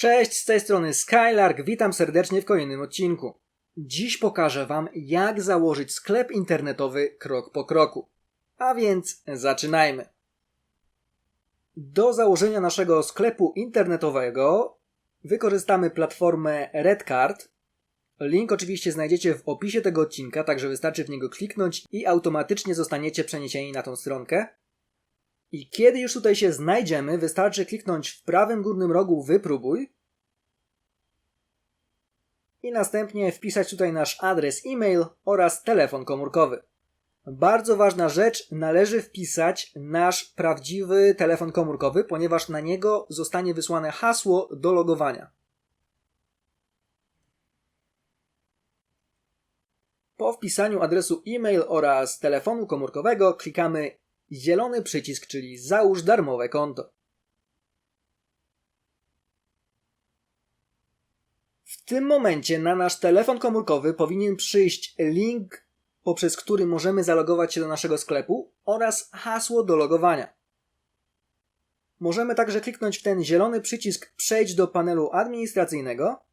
Cześć, z tej strony Skylark, witam serdecznie w kolejnym odcinku. Dziś pokażę Wam, jak założyć sklep internetowy krok po kroku. A więc zaczynajmy. Do założenia naszego sklepu internetowego wykorzystamy platformę Redcard. Link oczywiście znajdziecie w opisie tego odcinka, także wystarczy w niego kliknąć i automatycznie zostaniecie przeniesieni na tą stronkę. I kiedy już tutaj się znajdziemy, wystarczy kliknąć w prawym górnym rogu Wypróbuj i następnie wpisać tutaj nasz adres e-mail oraz telefon komórkowy. Bardzo ważna rzecz, należy wpisać nasz prawdziwy telefon komórkowy, ponieważ na niego zostanie wysłane hasło do logowania. Po wpisaniu adresu e-mail oraz telefonu komórkowego klikamy zielony przycisk, czyli załóż darmowe konto. W tym momencie na nasz telefon komórkowy powinien przyjść link, poprzez który możemy zalogować się do naszego sklepu oraz hasło do logowania. Możemy także kliknąć w ten zielony przycisk Przejdź do panelu administracyjnego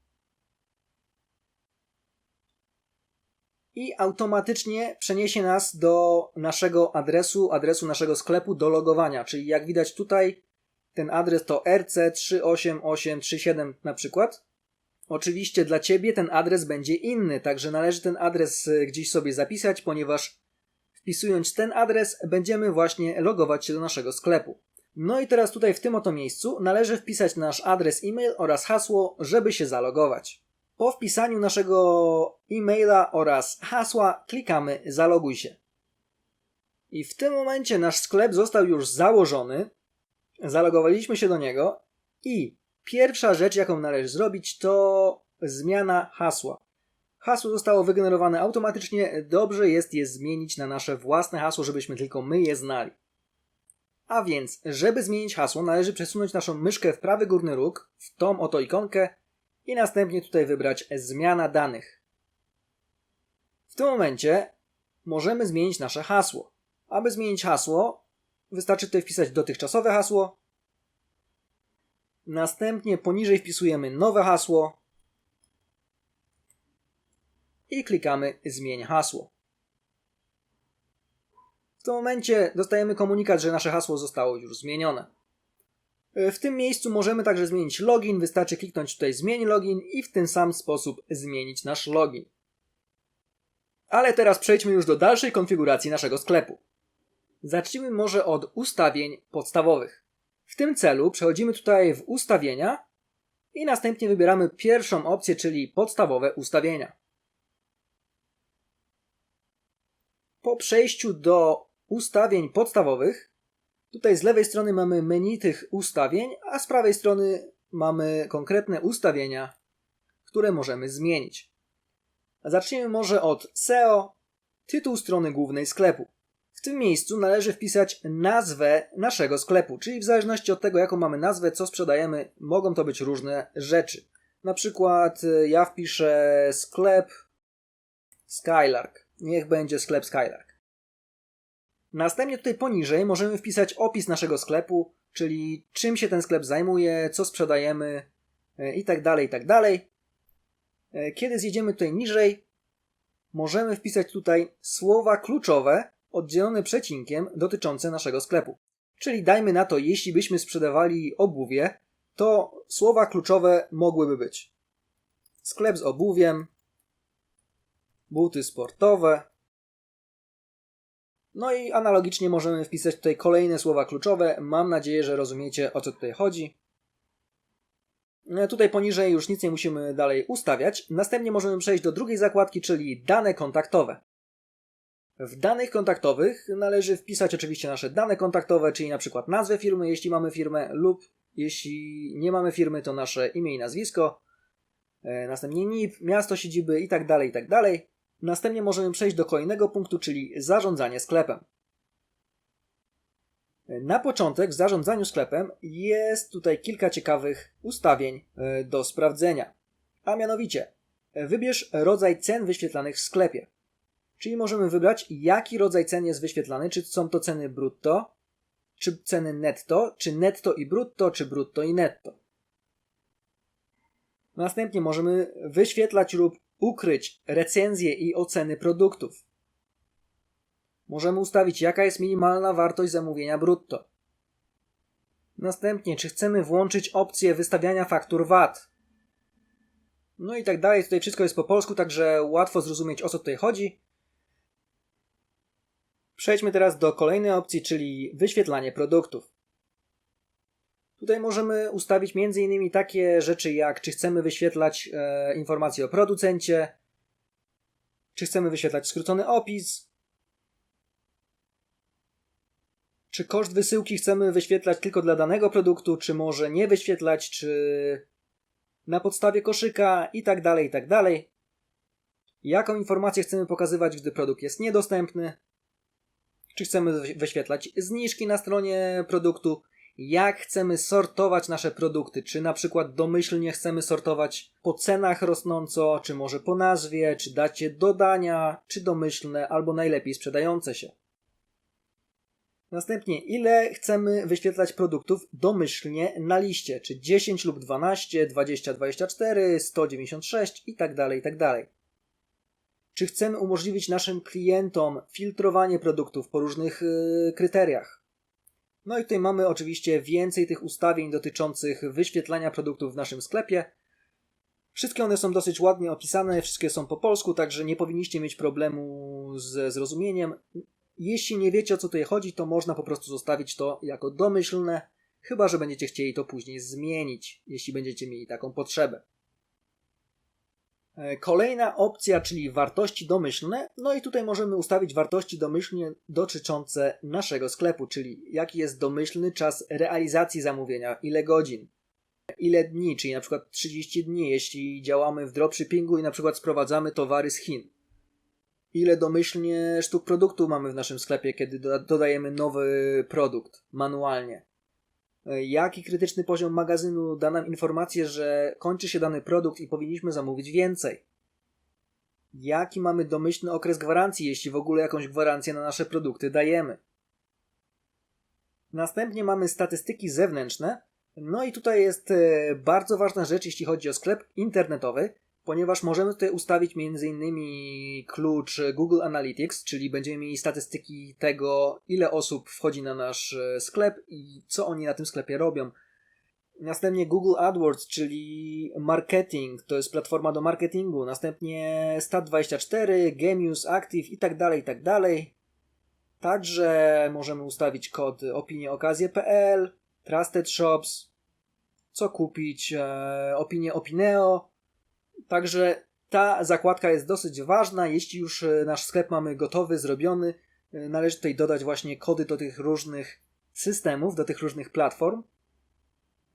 i automatycznie przeniesie nas do naszego adresu, adresu naszego sklepu do logowania. Czyli jak widać tutaj, ten adres to rc38837 na przykład. Oczywiście dla Ciebie ten adres będzie inny, także należy ten adres e, gdzieś sobie zapisać, ponieważ wpisując ten adres będziemy właśnie logować się do naszego sklepu. No i teraz tutaj w tym oto miejscu należy wpisać nasz adres e-mail oraz hasło, żeby się zalogować. Po wpisaniu naszego e-maila oraz hasła klikamy zaloguj się. I w tym momencie nasz sklep został już założony. Zalogowaliśmy się do niego i pierwsza rzecz, jaką należy zrobić, to zmiana hasła. Hasło zostało wygenerowane automatycznie. Dobrze jest je zmienić na nasze własne hasło, żebyśmy tylko my je znali. A więc, żeby zmienić hasło, należy przesunąć naszą myszkę w prawy górny róg, w tą oto ikonkę i następnie tutaj wybrać zmiana danych. W tym momencie możemy zmienić nasze hasło. Aby zmienić hasło, wystarczy tutaj wpisać dotychczasowe hasło. Następnie poniżej wpisujemy nowe hasło i klikamy zmień hasło. W tym momencie dostajemy komunikat, że nasze hasło zostało już zmienione. E, w tym miejscu możemy także zmienić login. Wystarczy kliknąć tutaj zmień login i w ten sam sposób zmienić nasz login. Ale teraz przejdźmy już do dalszej konfiguracji naszego sklepu. Zacznijmy może od ustawień podstawowych. W tym celu przechodzimy tutaj w ustawienia i następnie wybieramy pierwszą opcję, czyli podstawowe ustawienia. Po przejściu do ustawień podstawowych Tutaj z lewej strony mamy menu tych ustawień, a z prawej strony mamy konkretne ustawienia, które możemy zmienić. Zacznijmy może od SEO, tytuł strony głównej sklepu. W tym miejscu należy wpisać nazwę naszego sklepu, czyli w zależności od tego, jaką mamy nazwę, co sprzedajemy, mogą to być różne rzeczy. Na przykład e, ja wpiszę sklep Skylark. Niech będzie sklep Skylark. Następnie tutaj poniżej możemy wpisać opis naszego sklepu, czyli czym się ten sklep zajmuje, co sprzedajemy itd., e, itd. Tak tak e, kiedy zjedziemy tutaj niżej, możemy wpisać tutaj słowa kluczowe oddzielone przecinkiem dotyczące naszego sklepu. Czyli dajmy na to, jeśli byśmy sprzedawali obuwie, to słowa kluczowe mogłyby być sklep z obuwiem, buty sportowe, no i analogicznie możemy wpisać tutaj kolejne słowa kluczowe. Mam nadzieję, że rozumiecie o co tutaj chodzi. E, tutaj poniżej już nic nie musimy dalej ustawiać. Następnie możemy przejść do drugiej zakładki, czyli dane kontaktowe. W danych kontaktowych należy wpisać oczywiście nasze dane kontaktowe, czyli na przykład nazwę firmy, jeśli mamy firmę, lub jeśli nie mamy firmy, to nasze imię i nazwisko. E, następnie NIP, miasto siedziby i tak Następnie możemy przejść do kolejnego punktu, czyli zarządzanie sklepem. Na początek w zarządzaniu sklepem jest tutaj kilka ciekawych ustawień e, do sprawdzenia. A mianowicie, wybierz rodzaj cen wyświetlanych w sklepie. Czyli możemy wybrać, jaki rodzaj cen jest wyświetlany, czy są to ceny brutto, czy ceny netto, czy netto i brutto, czy brutto i netto. Następnie możemy wyświetlać lub ukryć recenzje i oceny produktów. Możemy ustawić, jaka jest minimalna wartość zamówienia brutto. Następnie, czy chcemy włączyć opcję wystawiania faktur VAT. No i tak dalej. Tutaj wszystko jest po polsku, także łatwo zrozumieć o co tutaj chodzi. Przejdźmy teraz do kolejnej opcji, czyli wyświetlanie produktów. Tutaj możemy ustawić m.in. takie rzeczy jak czy chcemy wyświetlać e, informacje o producencie, czy chcemy wyświetlać skrócony opis, czy koszt wysyłki chcemy wyświetlać tylko dla danego produktu, czy może nie wyświetlać, czy na podstawie koszyka i tak dalej, i tak dalej. Jaką informację chcemy pokazywać, gdy produkt jest niedostępny? Czy chcemy wyświetlać zniżki na stronie produktu? Jak chcemy sortować nasze produkty? Czy na przykład domyślnie chcemy sortować po cenach rosnąco, czy może po nazwie, czy dacie dodania, czy domyślne, albo najlepiej sprzedające się? Następnie, ile chcemy wyświetlać produktów domyślnie na liście, czy 10 lub 12, 20, 24, 196 i tak dalej, i tak dalej. Czy chcemy umożliwić naszym klientom filtrowanie produktów po różnych yy, kryteriach? No i tutaj mamy oczywiście więcej tych ustawień dotyczących wyświetlania produktów w naszym sklepie. Wszystkie one są dosyć ładnie opisane, wszystkie są po polsku, także nie powinniście mieć problemu ze zrozumieniem. Jeśli nie wiecie o co tutaj chodzi, to można po prostu zostawić to jako domyślne, chyba że będziecie chcieli to później zmienić, jeśli będziecie mieli taką potrzebę. E, kolejna opcja, czyli wartości domyślne. No i tutaj możemy ustawić wartości domyślnie dotyczące naszego sklepu, czyli jaki jest domyślny czas realizacji zamówienia, ile godzin, ile dni, czyli na przykład 30 dni, jeśli działamy w dropshippingu i na przykład sprowadzamy towary z Chin ile domyślnie sztuk produktu mamy w naszym sklepie, kiedy dodajemy nowy produkt manualnie. E, jaki krytyczny poziom magazynu da nam informację, że kończy się dany produkt i powinniśmy zamówić więcej? Jaki mamy domyślny okres gwarancji, jeśli w ogóle jakąś gwarancję na nasze produkty dajemy? Następnie mamy statystyki zewnętrzne. No i tutaj jest e, bardzo ważna rzecz, jeśli chodzi o sklep internetowy, ponieważ możemy tutaj ustawić m.in. klucz Google Analytics, czyli będziemy mieli statystyki tego, ile osób wchodzi na nasz e, sklep i co oni na tym sklepie robią. Następnie Google AdWords, czyli marketing, to jest platforma do marketingu. Następnie Stat24, Genius, Active i tak dalej, i tak dalej. Także możemy ustawić kod opinieokazie.pl, Trusted Shops, co kupić, e, opinie Opineo, Także ta zakładka jest dosyć ważna. Jeśli już e, nasz sklep mamy gotowy, zrobiony, e, należy tutaj dodać właśnie kody do tych różnych systemów, do tych różnych platform.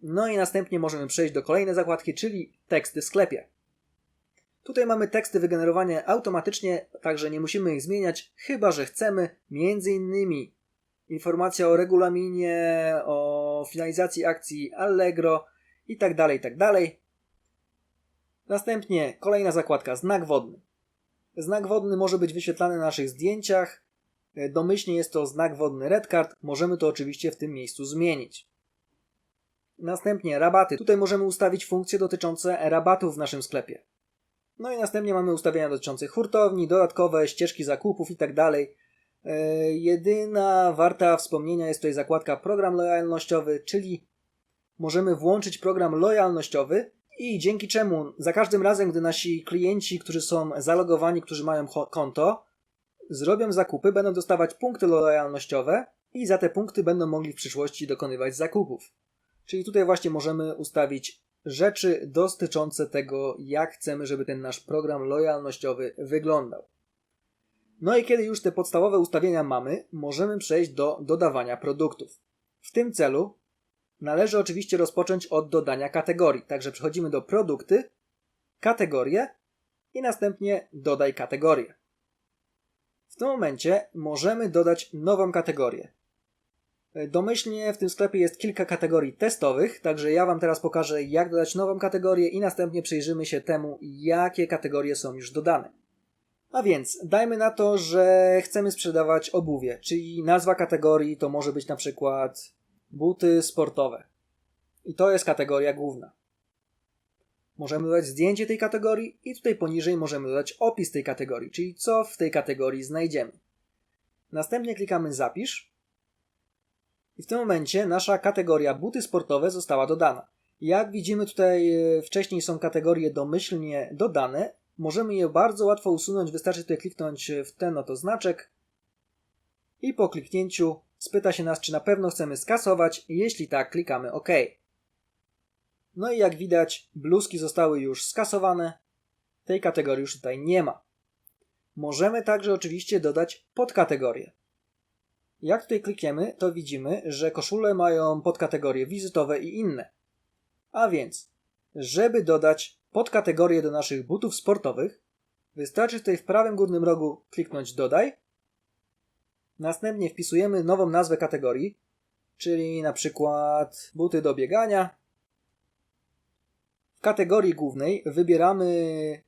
No i następnie możemy przejść do kolejnej zakładki, czyli teksty w sklepie. Tutaj mamy teksty wygenerowane automatycznie, także nie musimy ich zmieniać, chyba że chcemy między innymi informacja o regulaminie, o finalizacji akcji Allegro i tak dalej, tak dalej. Następnie kolejna zakładka, znak wodny. Znak wodny może być wyświetlany na naszych zdjęciach. E, domyślnie jest to znak wodny Redcard. Możemy to oczywiście w tym miejscu zmienić. Następnie rabaty. Tutaj możemy ustawić funkcje dotyczące rabatów w naszym sklepie. No i następnie mamy ustawienia dotyczące hurtowni, dodatkowe ścieżki zakupów itd. Tak e, jedyna warta wspomnienia jest tutaj zakładka program lojalnościowy, czyli możemy włączyć program lojalnościowy i dzięki czemu za każdym razem, gdy nasi klienci, którzy są zalogowani, którzy mają konto, zrobią zakupy, będą dostawać punkty lojalnościowe i za te punkty będą mogli w przyszłości dokonywać zakupów. Czyli tutaj właśnie możemy ustawić rzeczy dotyczące tego, jak chcemy, żeby ten nasz program lojalnościowy wyglądał. No i kiedy już te podstawowe ustawienia mamy, możemy przejść do dodawania produktów. W tym celu Należy oczywiście rozpocząć od dodania kategorii. Także przechodzimy do produkty, kategorie i następnie dodaj kategorię. W tym momencie możemy dodać nową kategorię. Domyślnie w tym sklepie jest kilka kategorii testowych, także ja Wam teraz pokażę, jak dodać nową kategorię i następnie przyjrzymy się temu, jakie kategorie są już dodane. A więc dajmy na to, że chcemy sprzedawać obuwie, czyli nazwa kategorii to może być na przykład buty sportowe. I to jest kategoria główna. możemy dodać zdjęcie tej kategorii i tutaj poniżej możemy dodać opis tej kategorii, czyli co w tej kategorii znajdziemy. Następnie klikamy zapisz i w tym momencie nasza kategoria buty sportowe została dodana. Jak widzimy tutaj e, wcześniej są kategorie domyślnie dodane, możemy je bardzo łatwo usunąć, wystarczy tutaj kliknąć w ten oto znaczek i po kliknięciu spyta się nas, czy na pewno chcemy skasować. Jeśli tak, klikamy OK. No i jak widać, bluzki zostały już skasowane. Tej kategorii już tutaj nie ma. Możemy także oczywiście dodać podkategorie. Jak tutaj klikniemy, to widzimy, że koszule mają podkategorie wizytowe i inne. A więc, żeby dodać podkategorie do naszych butów sportowych, wystarczy tutaj w prawym górnym rogu kliknąć Dodaj. Następnie wpisujemy nową nazwę kategorii, czyli na przykład buty do biegania. W kategorii głównej wybieramy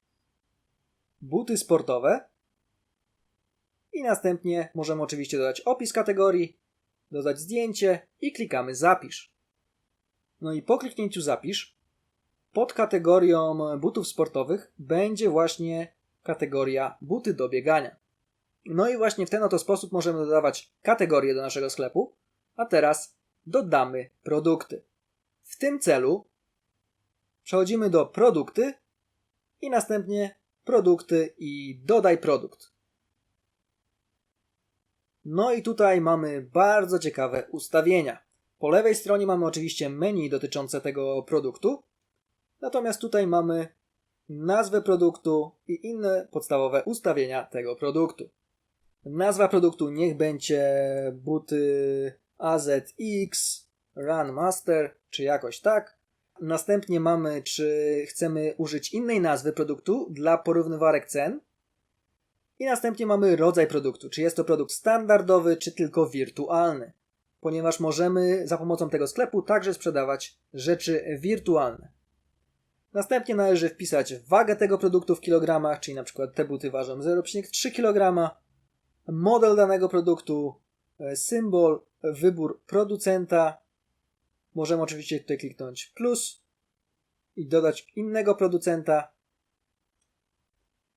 buty sportowe i następnie możemy oczywiście dodać opis kategorii, dodać zdjęcie i klikamy Zapisz. No i po kliknięciu Zapisz pod kategorią butów sportowych będzie właśnie kategoria buty do biegania. No i właśnie w ten oto sposób możemy dodawać kategorie do naszego sklepu, a teraz dodamy produkty. W tym celu przechodzimy do produkty i następnie produkty i dodaj produkt. No i tutaj mamy bardzo ciekawe ustawienia. Po lewej stronie mamy oczywiście menu dotyczące tego produktu, natomiast tutaj mamy nazwę produktu i inne podstawowe ustawienia tego produktu. Nazwa produktu niech będzie buty AZX Run Master, czy jakoś tak. Następnie mamy, czy chcemy użyć innej nazwy produktu dla porównywarek cen. I następnie mamy rodzaj produktu, czy jest to produkt standardowy, czy tylko wirtualny. Ponieważ możemy za pomocą tego sklepu także sprzedawać rzeczy wirtualne. Następnie należy wpisać wagę tego produktu w kilogramach, czyli na przykład te buty ważą 0,3 kg, model danego produktu, e, symbol, wybór producenta. Możemy oczywiście tutaj kliknąć plus i dodać innego producenta.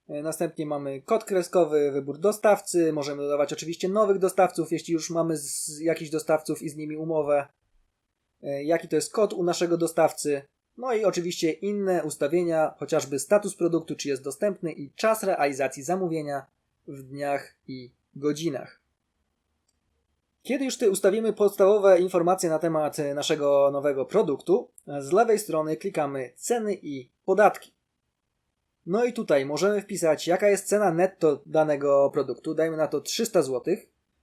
E, następnie mamy kod kreskowy, wybór dostawcy. Możemy dodawać oczywiście nowych dostawców, jeśli już mamy z jakichś dostawców i z nimi umowę. E, jaki to jest kod u naszego dostawcy. No i oczywiście inne ustawienia, chociażby status produktu, czy jest dostępny i czas realizacji zamówienia w dniach i godzinach. Kiedy już ty ustawimy podstawowe informacje na temat naszego nowego produktu, z lewej strony klikamy ceny i podatki. No i tutaj możemy wpisać jaka jest cena netto danego produktu, dajmy na to 300 zł,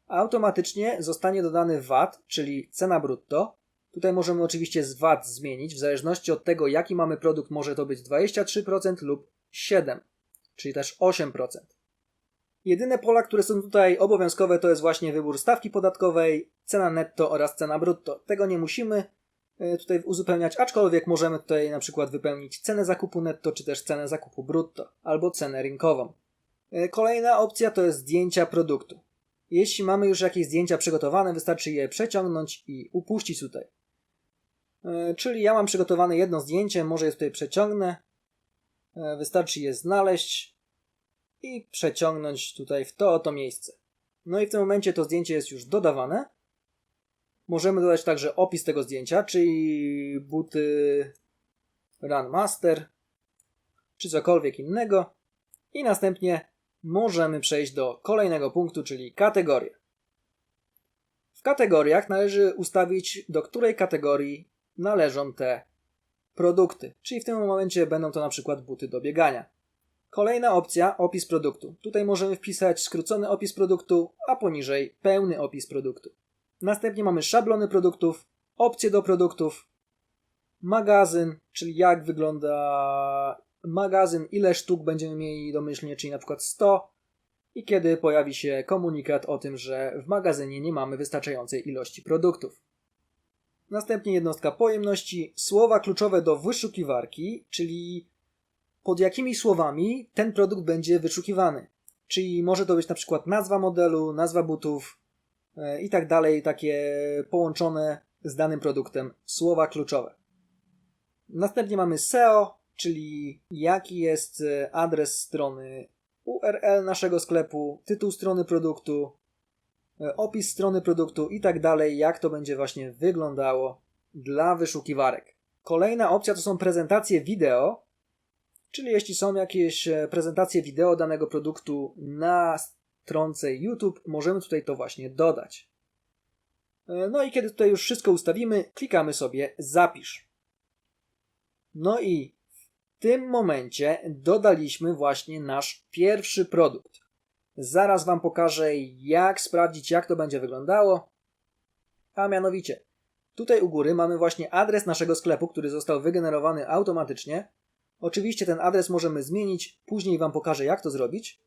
automatycznie zostanie dodany VAT, czyli cena brutto. Tutaj możemy oczywiście z VAT zmienić, w zależności od tego jaki mamy produkt może to być 23% lub 7%, czyli też 8%. Jedyne pola, które są tutaj obowiązkowe, to jest właśnie wybór stawki podatkowej, cena netto oraz cena brutto. Tego nie musimy e, tutaj uzupełniać, aczkolwiek możemy tutaj na przykład wypełnić cenę zakupu netto, czy też cenę zakupu brutto, albo cenę rynkową. E, kolejna opcja to jest zdjęcia produktu. Jeśli mamy już jakieś zdjęcia przygotowane, wystarczy je przeciągnąć i upuścić tutaj. E, czyli ja mam przygotowane jedno zdjęcie, może je tutaj przeciągnę. Wystarczy je znaleźć, i przeciągnąć tutaj w to oto miejsce. No i w tym momencie to zdjęcie jest już dodawane. Możemy dodać także opis tego zdjęcia, czyli buty Run Master, czy cokolwiek innego. I następnie możemy przejść do kolejnego punktu, czyli kategorie. W kategoriach należy ustawić, do której kategorii należą te produkty. Czyli w tym momencie będą to na przykład buty do biegania. Kolejna opcja, opis produktu. Tutaj możemy wpisać skrócony opis produktu, a poniżej pełny opis produktu. Następnie mamy szablony produktów, opcje do produktów, magazyn, czyli jak wygląda magazyn, ile sztuk będziemy mieli domyślnie, czyli na przykład 100 i kiedy pojawi się komunikat o tym, że w magazynie nie mamy wystarczającej ilości produktów. Następnie jednostka pojemności, słowa kluczowe do wyszukiwarki, czyli pod jakimi słowami ten produkt będzie wyszukiwany. Czyli może to być na przykład nazwa modelu, nazwa butów e, i tak dalej, takie połączone z danym produktem słowa kluczowe. Następnie mamy SEO, czyli jaki jest e, adres strony, URL naszego sklepu, tytuł strony produktu, e, opis strony produktu i tak dalej, jak to będzie właśnie wyglądało dla wyszukiwarek. Kolejna opcja to są prezentacje wideo, czyli jeśli są jakieś e, prezentacje wideo danego produktu na stronce YouTube, możemy tutaj to właśnie dodać. No i kiedy tutaj już wszystko ustawimy, klikamy sobie zapisz. No i w tym momencie dodaliśmy właśnie nasz pierwszy produkt. Zaraz Wam pokażę, jak sprawdzić, jak to będzie wyglądało. A mianowicie, tutaj u góry mamy właśnie adres naszego sklepu, który został wygenerowany automatycznie. Oczywiście ten adres możemy zmienić, później Wam pokażę, jak to zrobić.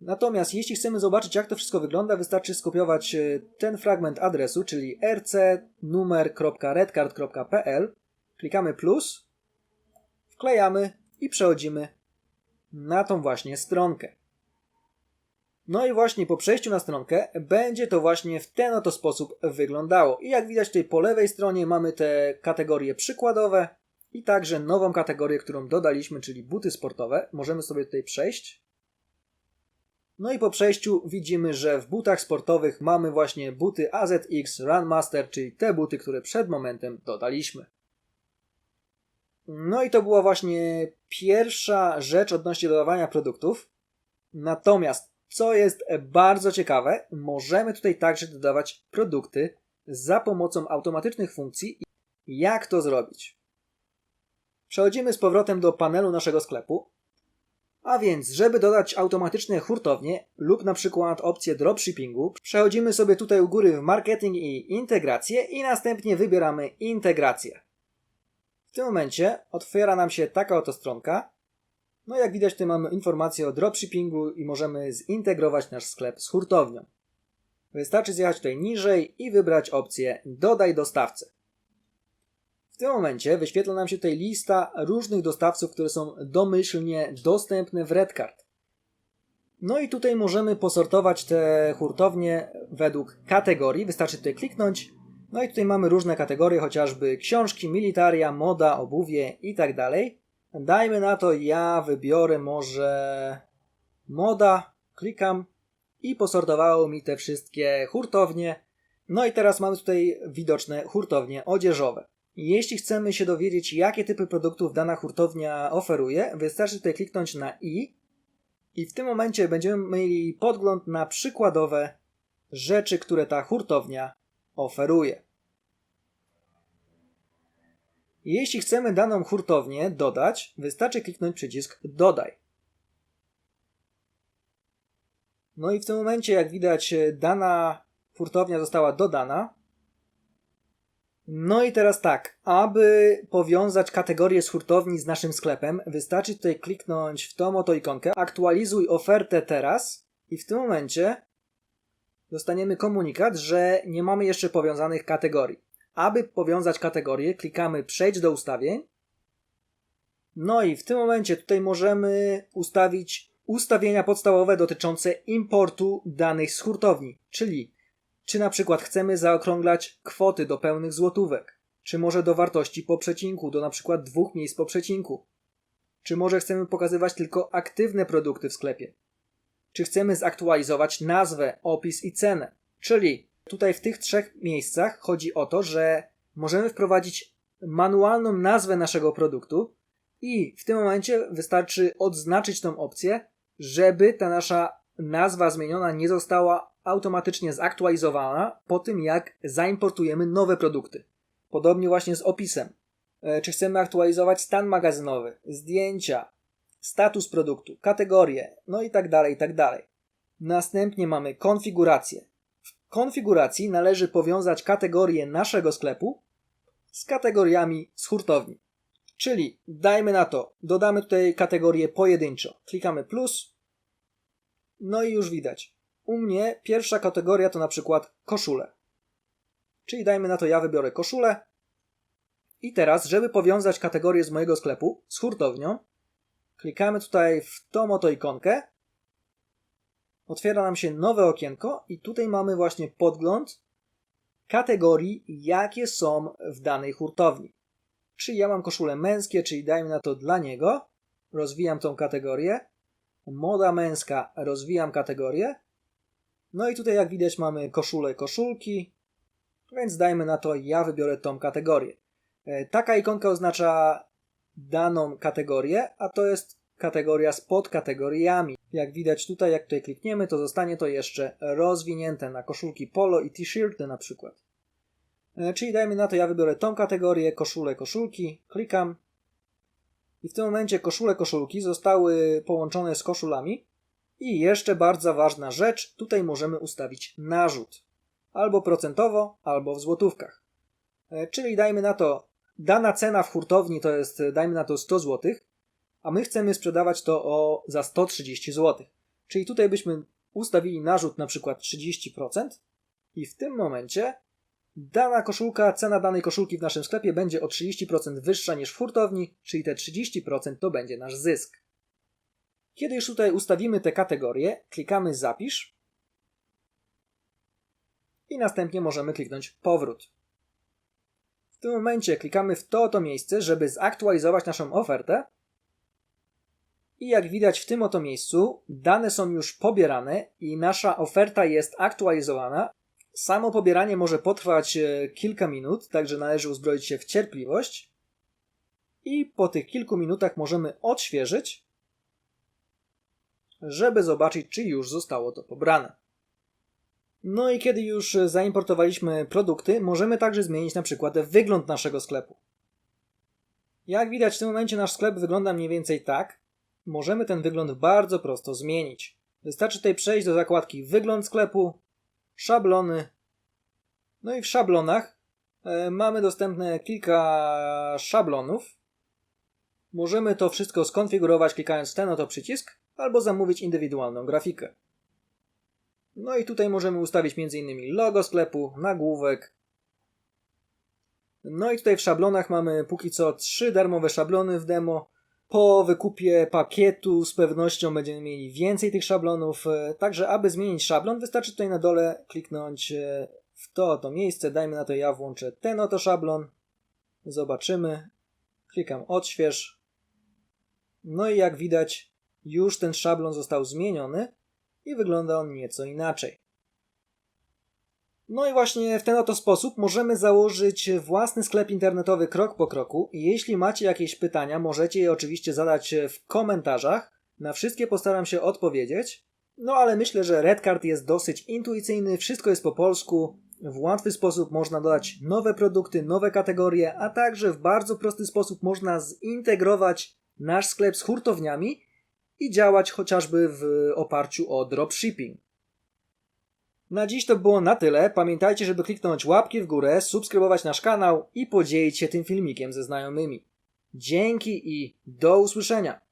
Natomiast jeśli chcemy zobaczyć, jak to wszystko wygląda, wystarczy skopiować e, ten fragment adresu, czyli rcnumer.redcard.pl. Klikamy plus, wklejamy i przechodzimy na tą właśnie stronkę. No i właśnie po przejściu na stronkę będzie to właśnie w ten oto sposób wyglądało. I jak widać tutaj po lewej stronie mamy te kategorie przykładowe i także nową kategorię, którą dodaliśmy, czyli buty sportowe. Możemy sobie tutaj przejść no i po przejściu widzimy, że w butach sportowych mamy właśnie buty AZX Runmaster, czyli te buty, które przed momentem dodaliśmy. No i to była właśnie pierwsza rzecz odnośnie dodawania produktów. Natomiast, co jest bardzo ciekawe, możemy tutaj także dodawać produkty za pomocą automatycznych funkcji. Jak to zrobić? Przechodzimy z powrotem do panelu naszego sklepu a więc, żeby dodać automatyczne hurtownie lub na przykład opcję dropshippingu, przechodzimy sobie tutaj u góry w marketing i integrację i następnie wybieramy integrację. W tym momencie otwiera nam się taka oto stronka. No jak widać tutaj mamy informację o dropshippingu i możemy zintegrować nasz sklep z hurtownią. Wystarczy zjechać tutaj niżej i wybrać opcję dodaj dostawcę tym momencie wyświetla nam się tutaj lista różnych dostawców, które są domyślnie dostępne w Redcard. No i tutaj możemy posortować te hurtownie według kategorii. Wystarczy tutaj kliknąć. No i tutaj mamy różne kategorie, chociażby książki, militaria, moda, obuwie i tak dalej. Dajmy na to, ja wybiorę może moda, klikam i posortowało mi te wszystkie hurtownie. No i teraz mamy tutaj widoczne hurtownie odzieżowe. Jeśli chcemy się dowiedzieć, jakie typy produktów dana hurtownia oferuje, wystarczy tutaj kliknąć na i i w tym momencie będziemy mieli podgląd na przykładowe rzeczy, które ta hurtownia oferuje. Jeśli chcemy daną hurtownię dodać, wystarczy kliknąć przycisk Dodaj. No i w tym momencie, jak widać, dana hurtownia została dodana. No i teraz tak, aby powiązać kategorię z hurtowni z naszym sklepem, wystarczy tutaj kliknąć w tą oto ikonkę, aktualizuj ofertę teraz i w tym momencie dostaniemy komunikat, że nie mamy jeszcze powiązanych kategorii. Aby powiązać kategorie, klikamy przejdź do ustawień. No i w tym momencie tutaj możemy ustawić ustawienia podstawowe dotyczące importu danych z hurtowni, czyli czy na przykład chcemy zaokrąglać kwoty do pełnych złotówek? Czy może do wartości po przecinku, do na przykład dwóch miejsc po przecinku? Czy może chcemy pokazywać tylko aktywne produkty w sklepie? Czy chcemy zaktualizować nazwę, opis i cenę? Czyli tutaj w tych trzech miejscach chodzi o to, że możemy wprowadzić manualną nazwę naszego produktu i w tym momencie wystarczy odznaczyć tą opcję, żeby ta nasza nazwa zmieniona nie została automatycznie zaktualizowana po tym, jak zaimportujemy nowe produkty. Podobnie właśnie z opisem. E, czy chcemy aktualizować stan magazynowy, zdjęcia, status produktu, kategorie, no i tak dalej, i tak dalej. Następnie mamy konfigurację. W konfiguracji należy powiązać kategorie naszego sklepu z kategoriami z hurtowni. Czyli dajmy na to, dodamy tutaj kategorię pojedynczo. Klikamy plus, no i już widać. U mnie pierwsza kategoria to na przykład koszule. Czyli dajmy na to, ja wybiorę koszulę. I teraz, żeby powiązać kategorię z mojego sklepu z hurtownią, klikamy tutaj w tą oto ikonkę. Otwiera nam się nowe okienko i tutaj mamy właśnie podgląd kategorii, jakie są w danej hurtowni. Czyli ja mam koszule męskie, czyli dajmy na to dla niego. Rozwijam tą kategorię. Moda męska, rozwijam kategorię. No i tutaj jak widać mamy koszule, koszulki. Więc dajmy na to, ja wybiorę tą kategorię. E, Taka ikonka oznacza daną kategorię, a to jest kategoria z podkategoriami. Jak widać tutaj, jak tutaj klikniemy, to zostanie to jeszcze rozwinięte na koszulki polo i t-shirty na przykład. E, Czyli dajmy na to, ja wybiorę tą kategorię, koszule, koszulki, klikam i w tym momencie koszule, koszulki zostały połączone z koszulami i jeszcze bardzo ważna rzecz, tutaj możemy ustawić narzut. Albo procentowo, albo w złotówkach. E, Czyli dajmy na to, dana cena w hurtowni to jest, e, dajmy na to 100 zł, a my chcemy sprzedawać to o, za 130 zł. Czyli tutaj byśmy ustawili narzut na przykład 30% i w tym momencie dana koszulka, cena danej koszulki w naszym sklepie będzie o 30% wyższa niż w hurtowni, czyli te 30% to będzie nasz zysk. Kiedy już tutaj ustawimy te kategorie, klikamy zapisz i następnie możemy kliknąć powrót. W tym momencie klikamy w to oto miejsce, żeby zaktualizować naszą ofertę i jak widać w tym oto miejscu, dane są już pobierane i nasza oferta jest aktualizowana. Samo pobieranie może potrwać e, kilka minut, także należy uzbroić się w cierpliwość. I po tych kilku minutach możemy odświeżyć, żeby zobaczyć, czy już zostało to pobrane. No i kiedy już zaimportowaliśmy produkty, możemy także zmienić na przykład wygląd naszego sklepu. Jak widać w tym momencie nasz sklep wygląda mniej więcej tak, możemy ten wygląd bardzo prosto zmienić. Wystarczy tutaj przejść do zakładki Wygląd sklepu, Szablony. No i w szablonach e, mamy dostępne kilka szablonów. Możemy to wszystko skonfigurować klikając ten oto przycisk albo zamówić indywidualną grafikę. No i tutaj możemy ustawić m.in. logo sklepu, nagłówek. No i tutaj w szablonach mamy póki co trzy darmowe szablony w demo. Po wykupie pakietu z pewnością będziemy mieli więcej tych szablonów. e, Także, aby zmienić szablon, wystarczy tutaj na dole kliknąć e, w to oto miejsce. Dajmy na to, ja włączę ten oto szablon. Zobaczymy. Klikam odśwież. No i jak widać, już ten szablon został zmieniony i wygląda on nieco inaczej. No i właśnie w ten oto sposób możemy założyć własny sklep internetowy krok po kroku. Jeśli macie jakieś pytania, możecie je oczywiście zadać w komentarzach. Na wszystkie postaram się odpowiedzieć. No ale myślę, że Redcard jest dosyć intuicyjny, wszystko jest po polsku. W łatwy sposób można dodać nowe produkty, nowe kategorie, a także w bardzo prosty sposób można zintegrować nasz sklep z hurtowniami i działać chociażby w oparciu o dropshipping. Na dziś to było na tyle. Pamiętajcie, żeby kliknąć łapki w górę, subskrybować nasz kanał i podzielić się tym filmikiem ze znajomymi. Dzięki i do usłyszenia!